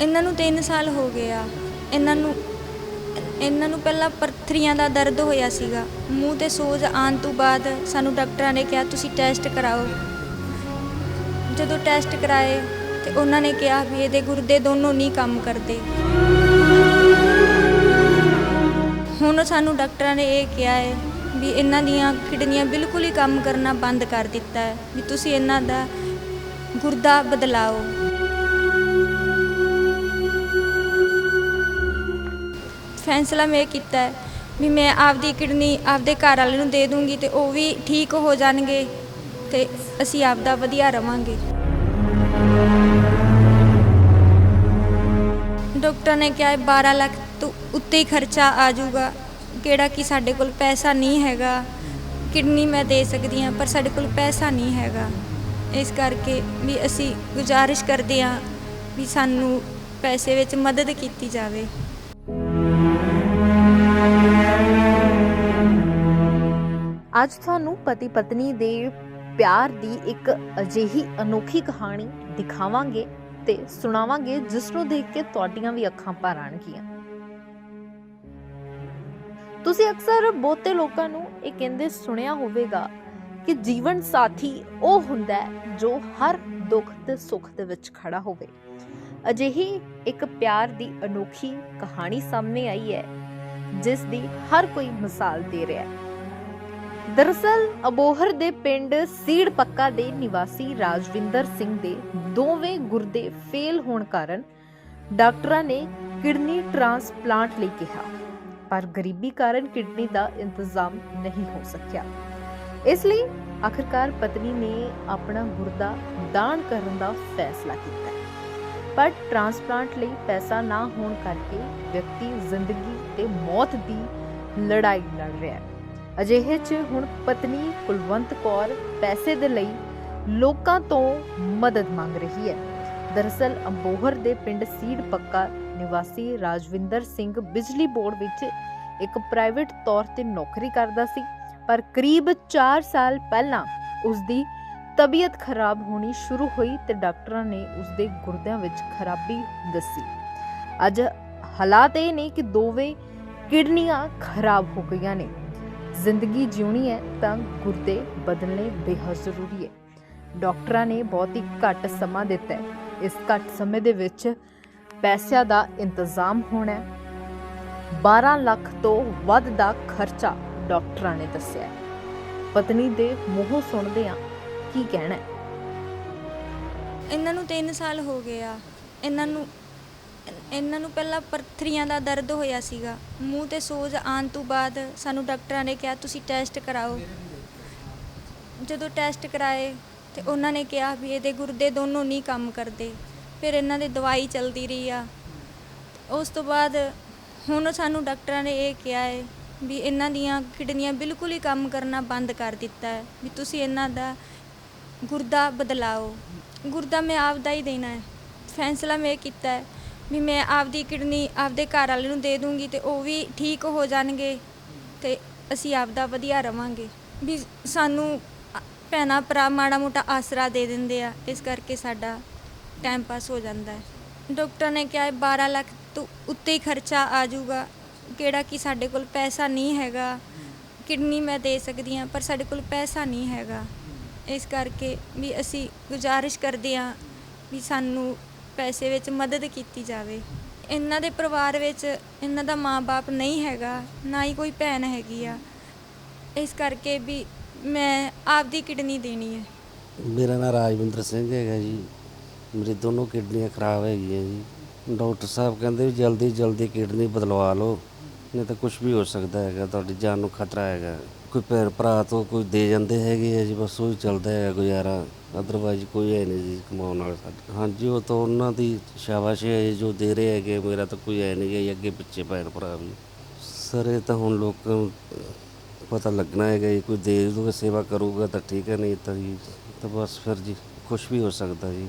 ਇਹਨਾਂ ਨੂੰ 3 ਸਾਲ ਹੋ ਗਏ ਆ। ਇਹਨਾਂ ਨੂੰ ਇਹਨਾਂ ਨੂੰ ਪਹਿਲਾਂ ਪਰਥਰੀਆਂ ਦਾ ਦਰਦ ਹੋਇਆ ਸੀਗਾ। ਮੂੰਹ ਤੇ ਸੋਜ ਆਉਣ ਤੋਂ ਬਾਅਦ ਸਾਨੂੰ ਡਾਕਟਰਾਂ ਨੇ ਕਿਹਾ, ਤੁਸੀਂ ਟੈਸਟ ਕਰਾਓ। ਜਦੋਂ ਟੈਸਟ ਕਰਾਏ ਤੇ ਉਹਨਾਂ ਨੇ ਕਿਹਾ ਵੀ ਇਹਦੇ ਗੁਰਦੇ ਦੋਨੋਂ ਨਹੀਂ ਕੰਮ ਕਰਦੇ। ਹੁਣ ਸਾਨੂੰ ਡਾਕਟਰਾਂ ਨੇ ਇਹ ਕਿਹਾ ਹੈ ਵੀ ਇਹਨਾਂ ਦੀਆਂ ਕਿਡਨੀਆਂ ਬਿਲਕੁਲ ਹੀ ਕੰਮ ਕਰਨਾ ਬੰਦ ਕਰ ਦਿੱਤਾ ਹੈ, ਵੀ ਤੁਸੀਂ ਇਹਨਾਂ ਦਾ ਗੁਰਦਾ ਬਦਲਾਓ। ਫੈਸਲਾ ਮੈਂ ਕੀਤਾ ਹੈ ਵੀ ਮੈਂ ਆਪਦੀ ਕਿਡਨੀ ਆਪਦੇ ਘਰ ਵਾਲੇ ਨੂੰ ਦੇ ਦੂੰਗੀ ਤੇ ਉਹ ਵੀ ਠੀਕ ਹੋ ਜਾਣਗੇ ਤੇ ਅਸੀਂ ਆਪਦਾ ਵਧੀਆ ਰਵਾਂਗੇ। ਡਾਕਟਰ ਨੇ ਕਿਹਾ ਹੈ 12 ਲੱਖ ਤੋਂ ਉੱਤੇ ਹੀ ਖਰਚਾ ਆ ਜਾਊਗਾ। ਕਿਹੜਾ ਕਿ ਸਾਡੇ ਕੋਲ ਪੈਸਾ ਨਹੀਂ ਹੈਗਾ। ਕਿਡਨੀ ਮੈਂ ਦੇ ਸਕਦੀ ਹਾਂ, ਪਰ ਸਾਡੇ ਕੋਲ ਪੈਸਾ ਨਹੀਂ ਹੈਗਾ। ਇਸ ਕਰਕੇ ਵੀ ਅਸੀਂ ਗੁਜ਼ਾਰਿਸ਼ ਕਰਦੇ ਹਾਂ ਵੀ ਸਾਨੂੰ ਪੈਸੇ ਵਿੱਚ ਮਦਦ ਕੀਤੀ ਜਾਵੇ। ਅੱਜ ਤੁਹਾਨੂੰ ਪਤੀ ਪਤਨੀ ਦੇ ਪਿਆਰ ਦੀ ਇੱਕ ਅਜਿਹੀ ਅਨੋਖੀ ਕਹਾਣੀ ਦਿਖਾਵਾਂਗੇ ਤੇ ਸੁਣਾਵਾਂਗੇ, ਜਿਸ ਨੂੰ ਦੇਖ ਕੇ ਤੁਹਾਡੀਆਂ ਵੀ ਅੱਖਾਂ ਭਰ ਆਣਗੀਆਂ। ਤੁਸੀਂ ਅਕਸਰ ਬਹੁਤੇ ਲੋਕਾਂ ਨੂੰ ਇਹ ਕਹਿੰਦੇ ਸੁਣਿਆ ਹੋਵੇਗਾ ਕਿ ਜੀਵਨ ਸਾਥੀ ਉਹ ਹੁੰਦਾ ਹੈ ਜੋ ਹਰ ਦੁੱਖ ਤੇ ਸੁੱਖ ਦੇ ਵਿੱਚ ਖੜਾ ਹੋਵੇ। ਅਜਿਹੀ ਇੱਕ ਪਿਆਰ ਦੀ ਅਨੋਖੀ ਕਹਾਣੀ ਸਾਹਮਣੇ ਆਈ ਹੈ, ਜਿਸ ਦੀ ਹਰ ਕੋਈ ਮਿਸਾਲ ਦੇ ਰਿਹਾ ਹੈ। ਦਰਅਸਲ, ਅਬੋਹਰ ਦੇ ਪਿੰਡ ਸੀੜ ਪੱਕਾ ਦੇ ਨਿਵਾਸੀ ਰਾਜਵਿੰਦਰ ਸਿੰਘ ਦੇ ਦੋਵੇਂ ਗੁਰਦੇ ਫੇਲ ਹੋਣ ਕਾਰਨ ਡਾਕਟਰਾਂ ਨੇ ਕਿਡਨੀ ਟ੍ਰਾਂਸਪਲਾਂਟ ਲਈ ਕਿਹਾ, ਪਰ ਗਰੀਬੀ ਕਾਰਨ ਕਿਡਨੀ ਦਾ ਇੰਤਜ਼ਾਮ ਨਹੀਂ ਹੋ ਸਕਿਆ। ਇਸ ਲਈ ਆਖਰਕਾਰ ਪਤਨੀ ਨੇ ਆਪਣਾ ਗੁਰਦਾ ਦਾਨ ਕਰਨ ਦਾ ਫੈਸਲਾ ਕੀਤਾ। ਪਰ ਟ੍ਰਾਂਸਪਲਾਂਟ ਲਈ ਪੈਸਾ ਨਾ ਹੋਣ ਕਰਕੇ ਵਿਅਕਤੀ ਜ਼ਿੰਦਗੀ ਤੇ ਮੌਤ ਦੀ ਲੜਾਈ ਲੜ ਰਿਹਾ ਹੈ। ਅਜਿਹੇ 'ਚ ਹੁਣ ਪਤਨੀ ਕੁਲਵੰਤ ਕੌਰ ਪੈਸੇ ਦੇ ਲਈ ਲੋਕਾਂ ਤੋਂ ਮਦਦ ਮੰਗ ਰਹੀ ਹੈ। ਦਰਅਸਲ, ਅੰਬੋਹਰ ਦੇ ਪਿੰਡ ਸੀੜ ਪੱਕਾ ਨਿਵਾਸੀ ਰਾਜਵਿੰਦਰ ਸਿੰਘ ਬਿਜਲੀ ਬੋਰਡ ਵਿੱਚ ਇੱਕ ਪ੍ਰਾਈਵੇਟ ਤੌਰ ਤੇ ਨੌਕਰੀ ਕਰਦਾ ਸੀ, ਪਰ ਕਰੀਬ 4 ਸਾਲ ਪਹਿਲਾਂ ਉਸ ਦੀ ਤਬੀਅਤ ਖਰਾਬ ਹੋਣੀ ਸ਼ੁਰੂ ਹੋਈ ਤੇ ਡਾਕਟਰਾਂ ਨੇ ਉਸ ਦੇ ਗੁਰਦਿਆਂ ਵਿੱਚ ਖਰਾਬੀ ਦੱਸੀ। ਅੱਜ ਹਾਲਾਤ ਇਹ ਨੇ ਕਿ ਦੋਵੇਂ ਕਿਡਨੀਆਂ ਖਰਾਬ ਹੋ ਗਈਆਂ ਨੇ। ਜ਼ਿੰਦਗੀ ਜਿਉਣੀ ਹੈ ਤਾਂ ਗੁਰਦੇ ਬਦਲਣੇ ਬੇਹੱਦ ਜ਼ਰੂਰੀ ਹੈ। ਡਾਕਟਰਾਂ ਨੇ ਬਹੁਤ ਹੀ ਘੱਟ ਸਮਾਂ ਦਿੱਤਾ ਹੈ। ਇਸ ਘੱਟ ਸਮੇਂ ਦੇ ਵਿੱਚ ਪੈਸਿਆਂ ਦਾ ਇੰਤਜ਼ਾਮ ਹੋਣਾ ਹੈ। 12 ਲੱਖ ਤੋਂ ਵੱਧ ਦਾ ਖਰਚਾ ਡਾਕਟਰਾਂ ਨੇ ਦੱਸਿਆ ਪਤਨੀ ਦੇ ਮੂੰਹੋਂ ਸੁਣਦੇ ਆ ਕੀ ਕਹਿਣਾ ਹੈ। ਇਹਨਾਂ ਨੂੰ 3 ਸਾਲ ਹੋ ਗਏ ਆ। ਇਹਨਾਂ ਨੂੰ ਇਹਨਾਂ ਨੂੰ ਪਹਿਲਾਂ ਪਰਥਰੀਆਂ ਦਾ ਦਰਦ ਹੋਇਆ ਸੀਗਾ। ਮੂੰਹ ਤੇ ਸੋਜ ਆਉਣ ਤੋਂ ਬਾਅਦ ਸਾਨੂੰ ਡਾਕਟਰਾਂ ਨੇ ਕਿਹਾ, ਤੁਸੀਂ ਟੈਸਟ ਕਰਾਓ। ਜਦੋਂ ਟੈਸਟ ਕਰਾਏ ਤੇ ਉਹਨਾਂ ਨੇ ਕਿਹਾ ਵੀ ਇਹਦੇ ਗੁਰਦੇ ਦੋਨੋਂ ਨਹੀਂ ਕੰਮ ਕਰਦੇ। ਫਿਰ ਇਹਨਾਂ ਦੀ ਦਵਾਈ ਚੱਲਦੀ ਰਹੀ ਆ। ਉਸ ਤੋਂ ਬਾਅਦ ਹੁਣ ਸਾਨੂੰ ਡਾਕਟਰਾਂ ਨੇ ਇਹ ਕਿਹਾ ਹੈ ਵੀ ਇਹਨਾਂ ਦੀਆਂ ਕਿਡਨੀਆਂ ਬਿਲਕੁਲ ਹੀ ਕੰਮ ਕਰਨਾ ਬੰਦ ਕਰ ਦਿੱਤਾ ਹੈ, ਵੀ ਤੁਸੀਂ ਇਹਨਾਂ ਦਾ ਗੁਰਦਾ ਬਦਲਾਓ। ਗੁਰਦਾ ਮੈਂ ਆਪਦਾ ਹੀ ਦੇਣਾ ਹੈ। ਫੈਸਲਾ ਮੈਂ ਇਹ ਕੀਤਾ ਹੈ। ਵੀ ਮੈਂ ਆਪਦੀ ਕਿਡਨੀ ਆਪਦੇ ਘਰ ਵਾਲੇ ਨੂੰ ਦੇ ਦੂੰਗੀ ਤੇ ਉਹ ਵੀ ਠੀਕ ਹੋ ਜਾਣਗੇ ਤੇ ਅਸੀਂ ਆਪਦਾ ਵਧੀਆ ਰਵਾਂਗੇ। ਵੀ ਸਾਨੂੰ ਅ- ਭੈਣਾਂ ਭਰਾ ਮਾੜਾ ਮੋਟਾ ਆਸਰਾ ਦੇ ਦਿੰਦੇ ਆ, ਇਸ ਕਰਕੇ ਸਾਡਾ ਟਾਈਮ ਪਾਸ ਹੋ ਜਾਂਦਾ ਹੈ। ਡਾਕਟਰ ਨੇ ਕਿਹਾ ਹੈ 12 ਲੱਖ ਤੋਂ ਉੱਤੇ ਹੀ ਖਰਚਾ ਆ ਜਾਊਗਾ। ਕਿਹੜਾ ਕਿ ਸਾਡੇ ਕੋਲ ਪੈਸਾ ਨਹੀਂ ਹੈਗਾ। ਕਿਡਨੀ ਮੈਂ ਦੇ ਸਕਦੀ ਹਾਂ, ਪਰ ਸਾਡੇ ਕੋਲ ਪੈਸਾ ਨਹੀਂ ਹੈਗਾ। ਇਸ ਕਰਕੇ ਵੀ ਅਸੀਂ ਗੁਜ਼ਾਰਿਸ਼ ਕਰਦੇ ਹਾਂ ਵੀ ਸਾਨੂੰ ਪੈਸੇ ਵਿੱਚ ਮਦਦ ਕੀਤੀ ਜਾਵੇ। ਇਹਨਾਂ ਦੇ ਪਰਿਵਾਰ ਵਿੱਚ ਇਹਨਾਂ ਦਾ ਮਾਂ-ਬਾਪ ਨਹੀਂ ਹੈਗਾ, ਨਾ ਹੀ ਕੋਈ ਭੈਣ ਹੈਗੀ ਆ। ਇਸ ਕਰਕੇ ਵੀ ਮੈਂ ਆਪਦੀ ਕਿਡਨੀ ਦੇਣੀ ਹੈ। ਮੇਰਾ ਨਾਮ ਰਾਜਵਿੰਦਰ ਸਿੰਘ ਹੈਗਾ ਜੀ। ਮੇਰੇ ਦੋਨੋਂ ਕਿਡਨੀਆਂ ਖਰਾਬ ਹੈਗੀਆਂ ਜੀ। ਡਾਕਟਰ ਸਾਹਿਬ ਕਹਿੰਦੇ ਵੀ ਜਲਦੀ ਜਲਦੀ ਕਿਡਨੀ ਬਦਲਵਾ ਲਓ। ਨਹੀਂ ਤਾਂ ਕੁਝ ਵੀ ਹੋ ਸਕਦਾ ਹੈਗਾ ਤੁਹਾਡੀ ਜਾਨ ਨੂੰ ਖਤਰਾ ਹੈਗਾ। ਕੋਈ ਭੈਣ ਭਰਾ ਤੋਂ ਕੋਈ ਦੇ ਜਾਂਦੇ ਹੈਗੇ ਆ ਜੀ ਬਸ ਉਹ ਹੀ ਚੱਲਦਾ ਹੈਗਾ ਗੁਜ਼ਾਰਾ। ਅਦਰਵਾਈਜ਼ ਕੋਈ ਹੈ ਨਹੀਂ ਜੀ ਕਮਾਉਣ ਵਾਲਾ ਸਾਡੇ। ਹਾਂਜੀ ਉਹ ਤਾਂ ਉਹਨਾਂ ਦੀ ਸ਼ਾਬਾਸ਼ ਹੈ ਜੀ, ਜੋ ਦੇ ਰਹੇ ਹੈਗੇ ਮੇਰਾ ਤਾਂ ਕੋਈ ਹੈ ਨਹੀਂ ਜੀ ਅੱਗੇ ਪਿੱਛੇ ਭੈਣ ਭਰਾ ਵੀ। ਸਰ ਇਹ ਤਾਂ ਹੁਣ ਲੋਕਾਂ ਨੂੰ ਪਤਾ ਲੱਗਣਾ ਹੈਗਾ ਜੀ ਕੋਈ ਦੇ ਦੂਗਾ ਸੇਵਾ ਕਰੂਗਾ ਤਾਂ ਠੀਕ ਹੈ ਨਹੀਂ ਤਾਂ ਜੀ ਤਾਂ ਬਸ ਫਿਰ ਜੀ ਕੁਝ ਵੀ ਹੋ ਸਕਦਾ ਜੀ।